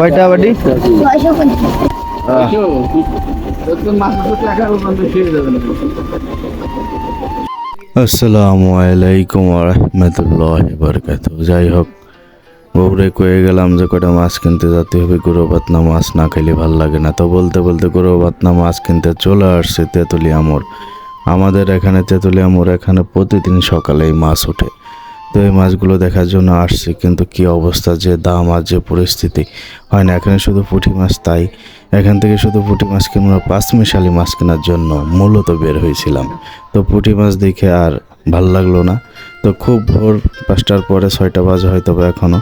কয়টা বাটি? আসসালামু আলাইকুম রহমতুল্লাহ বরকাত যাই হোক বউরে কয়ে গেলাম যে কটা মাছ কিনতে যেতে হবে গুঁড়ো মাছ না খেলে ভালো লাগে না। তো বলতে বলতে গুঁড়ো মাছ কিনতে চলে আসছে তেঁতুলি আমর আমাদের এখানে তেঁতুলি আমর এখানে প্রতিদিন সকালেই মাছ ওঠে। তো এই মাছগুলো দেখার জন্য আসছি, কিন্তু কি অবস্থা, যে দাম আর যে পরিস্থিতি। হয় না, এখানে শুধু পুঁটি মাছ তাই। এখান থেকে শুধু পুঁটি মাছ কিনবো পাঁচ মিশালি মাছ কেনার জন্য মূলত বের হয়েছিলাম। তো পুঁটি মাছ দেখে আর ভালো লাগল না। তো খুব ভোর পাঁচটার পরে ছয়টা বাজে হয়তো বা এখনও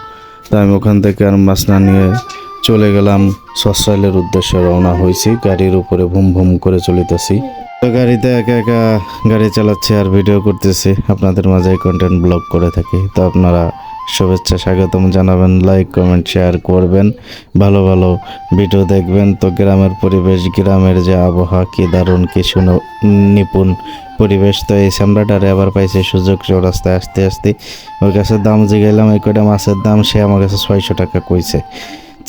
তো আমি ওখান থেকে আর মাছ না নিয়ে চলে গেলাম। সসাইলের উদ্দেশ্যে রওনা হয়েছি, গাড়ির উপরে ভুম ভুম করে চলিতেছি। তো গাড়িতে একা একা গাড়ি চালাচ্ছি আর ভিডিও করতেছি। আপনাদের মাঝে কন্টেন্ট ব্লগ করে থাকি। তো আপনারা শুভেচ্ছা, স্বাগতম জানাবেন। লাইক কমেন্ট শেয়ার করবেন। ভালো ভালো ভিডিও দেখবেন। তো গ্রামের পরিবেশ, গ্রামের যে আবহাওয়া, কী দারুণ, কী সুনো নিপুণ পরিবেশ। তো এই সামরাটারে আবার পাইছে সুযোগ রাস্তায় আসতে আসতে ওর কাছে দাম জিগাইলাম, এই কয়টা মাছের দাম, সে আমার কাছে ছয়শো টাকা কইছে।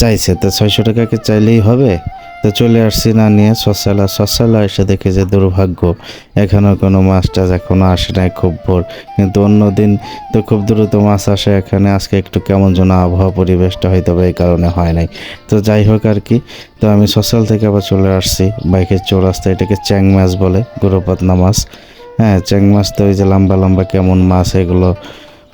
চাইছে, তো ছয়শো টাকাকে চাইলেই হবে? তো চলে আসছি না নিয়ে শসালা শসালা এসে দেখে যে দুর্ভাগ্য এখনও কোনো মাছ টাছ এখনও আসে নাই খুব ভোর। কিন্তু অন্য দিন তো খুব দ্রুত মাছ আসে এখানে। আজকে একটু কেমন যেন আবহাওয়া পরিবেশটা হয়তো এই কারণে হয় নাই। তো যাই হোক আর কি। তো আমি সসাল থেকে আবার চলে আসছি। বাইকের চৌরাস্তা এটাকে চ্যাং মাছ বলে গুরুপাতনা মাছ। হ্যাঁ চ্যাং মাছ তো ওই যে লম্বা লম্বা কেমন মাছ, এগুলো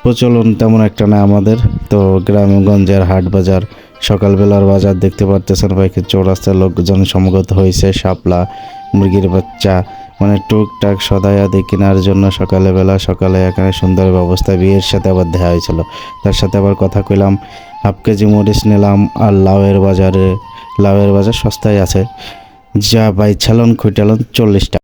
প্রচলন তেমন একটা না আমাদের। তো গ্রামগঞ্জের হাট বাজার সকালবেলার বাজার দেখতে পারতেছেন বাইকের চৌরাস্তায় লোকজন সমগত হয়েছে, শাপলা, মুরগির বাচ্চা মানে টুকটাক সদাই আদি কেনার জন্য সকালে বেলা, সকালে এখানে সুন্দর ব্যবস্থা, বিয়ের সাথে আবার দেখা হয়েছিল। তার সাথে আবার কথা কইলাম, হাফ কেজি মরিচ নিলাম আর লাউয়ের বাজারে, লাউয়ের বাজার সস্তায় আছে। যা বাই ছালন খুঁটালন চল্লিশ টাকা।